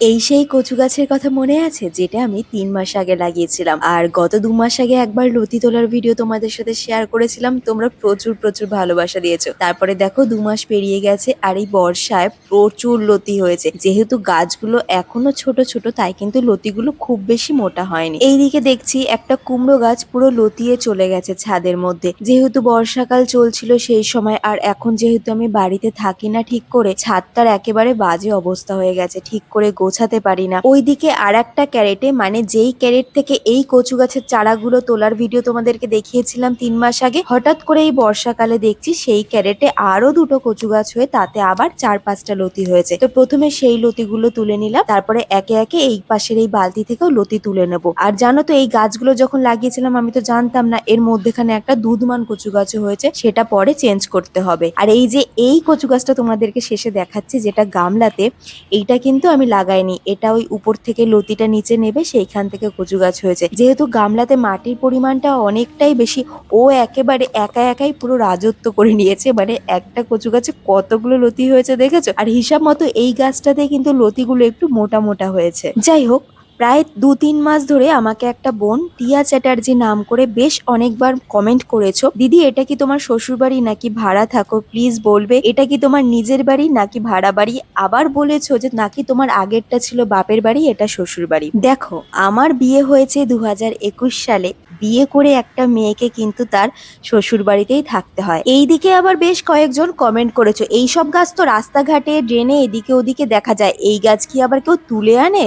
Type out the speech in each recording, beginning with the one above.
এই সেই কচু গাছের কথা মনে আছে, যেটা আমি তিন মাস আগে লাগিয়েছিলাম। আর গত দু মাস আগে একবার লতি তোলার ভিডিও তোমাদের সাথে শেয়ার করেছিলাম, তোমরা প্রচুর প্রচুর ভালোবাসা দিয়েছ। তারপরে দেখো দু মাস পেরিয়ে গেছে আর এই বর্ষায় প্রচুর লতি হয়েছে। যেহেতু গাছগুলো এখনও ছোট ছোট, তাই কিন্তু লতিগুলো খুব বেশি মোটা হয়নি। এইদিকে দেখছি একটা কুমড়ো গাছ পুরো লতিয়ে চলে গেছে ছাদের মধ্যে। যেহেতু বর্ষাকাল চলছিল সেই সময়, আর এখন যেহেতু আমি বাড়িতে থাকি না ঠিক করে, ছাদটার একেবারে বাজে অবস্থা হয়ে গেছে। ঠিক করে গোছাতে পারি না। ওইদিকে আর একটা ক্যারেটে মানে যেই ক্যারেট থেকে এই কচু গাছের চারাগুলো তোলার ভিডিও তোমাদেরকে দেখিয়েছিলাম তিন মাস আগে, হঠাৎ করে এই বর্ষাকালে দেখছি সেই ক্যারেটে আরও দুটো কচু গাছ হয়ে তাতে আবার চার পাঁচটা লতি হয়েছে। তো প্রথমে সেই লতিগুলো তুলে নিলাম, তারপরে একে একে এই পাশের এই বালতি থেকেও লতি তুলে নেব। আর জানো তো, এই গাছগুলো যখন লাগিয়েছিলাম, আমি তো জানতাম না, এর মধ্যেখানে একটা দুধমান কচু গাছও হয়েছে, সেটা পরে চেঞ্জ করতে হবে। আর এই যে এই কচু গাছটা তোমাদেরকে শেষে দেখাচ্ছি, যেটা গামলাতে, এইটা কিন্তু আমি লাগাইনি এটা ওই উপর থেকে লতিটা নিচে নেবে, সেইখান থেকে কচু গাছ হয়েছে যেহেতু গামলাতে মাটির পরিমাণটা অনেকটাই বেশি, ও একেবারে একা একাই পুরো রাজত্ব করে নিয়েছে। মানে একটা কচু গাছে কতগুলো লতি হয়েছে দেখেছ? আর হিসাব মতো এই গাছটাতে কিন্তু লতিগুলো একটু মোটা মোটা হয়েছে। যাই হোক প্রায় দু তিন মাস ধরে আমাকে একটা বোন, টিয়া চ্যাটার্জি নাম করে বেশ অনেকবার কমেন্ট করেছ। দিদি, এটা কি তোমার শ্বশুর বাড়ি নাকি ভাড়া? থাকো প্লিজ বলবে। এটা কি তোমার নিজের বাড়ি নাকি ভাড়া বাড়ি? আবার বলেছ যে নাকি তোমার আগেরটা ছিল বাপের বাড়ি, এটা শ্বশুর বাড়ি দেখো, আমার বিয়ে হয়েছে দু হাজার একুশ সালে। বিয়ে করে একটা মেয়েকে কিন্তু তার শ্বশুর বাড়িতেই থাকতে হয়। এইদিকে আবার বেশ কয়েকজন কমেন্ট করেছ। এইসব গাছ তো রাস্তাঘাটে ড্রেনে এদিকে ওদিকে দেখা যায়। এই গাছ কি আবার কেউ তুলে আনে?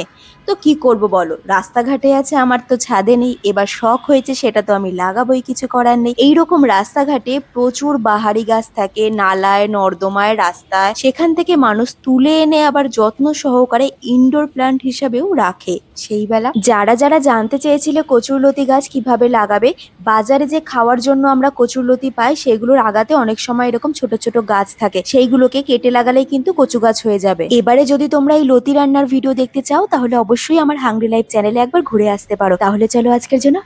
তো কি করব বলো? রাস্তাঘাটে আছে, আমার তো ছাদে নেই, এবার শখ হয়েছে, সেটা তো আমি লাগাবোই, কিছু করার নেই। এইরকম রাস্তাঘাটে প্রচুর বাহারি গাছ থাকে, নালায়, নর্দমায়, রাস্তায়। সেখান থেকে মানুষ তুলে এনে আবার যত্ন সহকারে ইনডোর প্লান্ট হিসাবেও রাখে। সেই বেলা যারা যারা জানতে চেয়েছিল কচুরলতি গাছ কীভাবে লাগাবে বাজারে যে খাওয়ার জন্য আমরা কচুরলতি পাই, সেগুলোর আগাতে অনেক সময় এরকম ছোট ছোট গাছ থাকে। সেইগুলোকে কেটে লাগালেই কিন্তু কচু গাছ হয়ে যাবে। এবারে যদি তোমরা এই লতি রান্নার ভিডিও দেখতে চাও, তাহলে অবশ্যই আমার হাংরি লাইফ চ্যানেলে একবার ঘুরে আসতে পারো। তাহলে চলো আজকের জন্য।